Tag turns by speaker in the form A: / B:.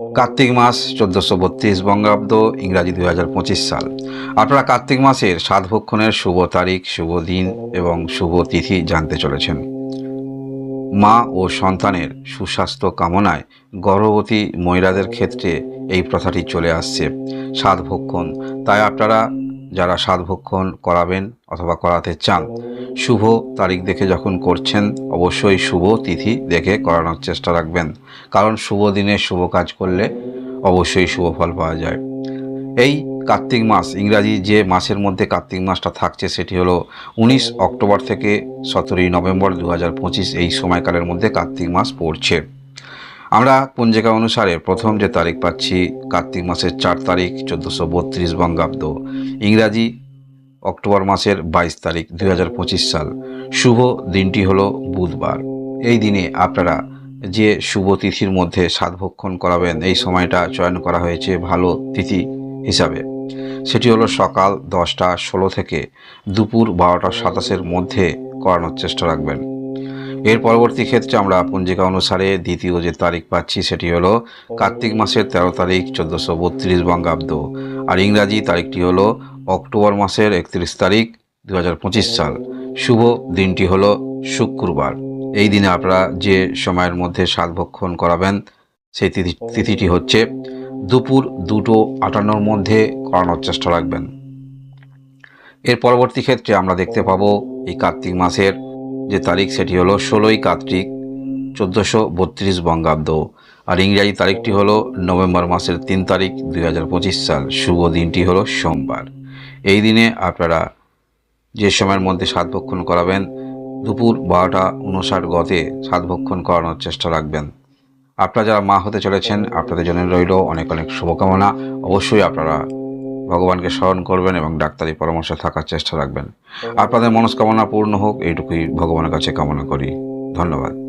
A: কার্তিক মাস চোদ্দোশো বত্রিশ বঙ্গাব্দ, ইংরাজি দুই হাজার পঁচিশ সাল। আপনারা কার্তিক মাসের সাতভক্ষণের শুভ তারিখ, শুভ দিন এবং শুভ তিথি জানতে চলেছেন। মা ও সন্তানের সুস্বাস্থ্য কামনায় গর্ভবতী মহিলাদের ক্ষেত্রে এই প্রথাটি চলে আসছে। সাত ভক্ষণ। তাই আপনারা যারা সাতভক্ষণ করাবেন অথবা করাতে চান শুভ তারিখ দেখে যখন করছেন, অবশ্যই শুভ তিথি দেখে করানোর চেষ্টা রাখবেন। কারণ শুভ দিনে শুভ কাজ করলে অবশ্যই শুভ ফল পাওয়া যায়। এই কার্তিক মাস, ইংরাজি যে মাসের মধ্যে কার্তিক মাসটা থাকছে সেটি হলো উনিশ অক্টোবর থেকে সতেরোই নভেম্বর দু হাজার পঁচিশ এই সময়কালের মধ্যে কার্তিক মাস পড়ছে। আমরা পঞ্জিকা অনুসারে প্রথম যে তারিখ পাচ্ছি কার্তিক মাসের চার তারিখ, চোদ্দোশো বত্রিশ বঙ্গাব্দ। ইংরাজি অক্টোবর মাসের বাইশ তারিখ দুই হাজার পঁচিশ সাল। শুভ দিনটি হলো বুধবার। এই দিনে আপনারা যে শুভ তিথির মধ্যে সাতভক্ষণ করাবেন, এই সময়টা চয়ন করা হয়েছে ভালো তিথি হিসাবে। সেটি হলো সকাল দশটা ষোলো থেকে দুপুর বারোটা সাতাশের মধ্যে করানোর চেষ্টা রাখবেন। এর পরবর্তী ক্ষেত্রে আমরা পঞ্জিকা অনুসারে দ্বিতীয় যে তারিখ পাচ্ছি সেটি হলো কার্তিক মাসের তেরো তারিখ চোদ্দোশো বত্রিশ বঙ্গাব্দ। আর ইংরাজি তারিখটি হলো অক্টোবর মাসের একত্রিশ তারিখ দু হাজার পঁচিশ সাল। শুভ দিনটি হলো শুক্রবার। এই দিনে আপনারা যে সময়ের মধ্যে সাতভক্ষণ করাবেন, সেই তিথি, তিথিটি হচ্ছে দুপুর দুটো আটান্নর মধ্যে করানোর চেষ্টা রাখবেন। এর পরবর্তী ক্ষেত্রে আমরা দেখতে পাবো এই কার্তিক মাসের যে তারিখ, সেটি হলো ষোলোই কার্তিক চোদ্দোশো বত্রিশ বঙ্গাব্দ। আর ইংরাজি তারিখটি হলো নভেম্বর মাসের তিন তারিখ দু হাজার পঁচিশ সাল। শুভ দিনটি হলো সোমবার। এই দিনে আপনারা যে সময়ের মধ্যে সাতভক্ষণ করাবেন, দুপুর বারোটা উনষাট গতে সাতভক্ষণ করানোর চেষ্টা রাখবেন। আপনারা যারা মা হতে চলেছেন, আপনাদের জন্য রইল অনেক অনেক শুভকামনা। অবশ্যই আপনারা ভগবানকে স্মরণ করবেন এবং ডাক্তারি পরামর্শে থাকার চেষ্টা রাখবেন। আপনাদের মনস্কামনা পূর্ণ হোক, এইটুকুই ভগবানের কাছে কামনা করি। ধন্যবাদ।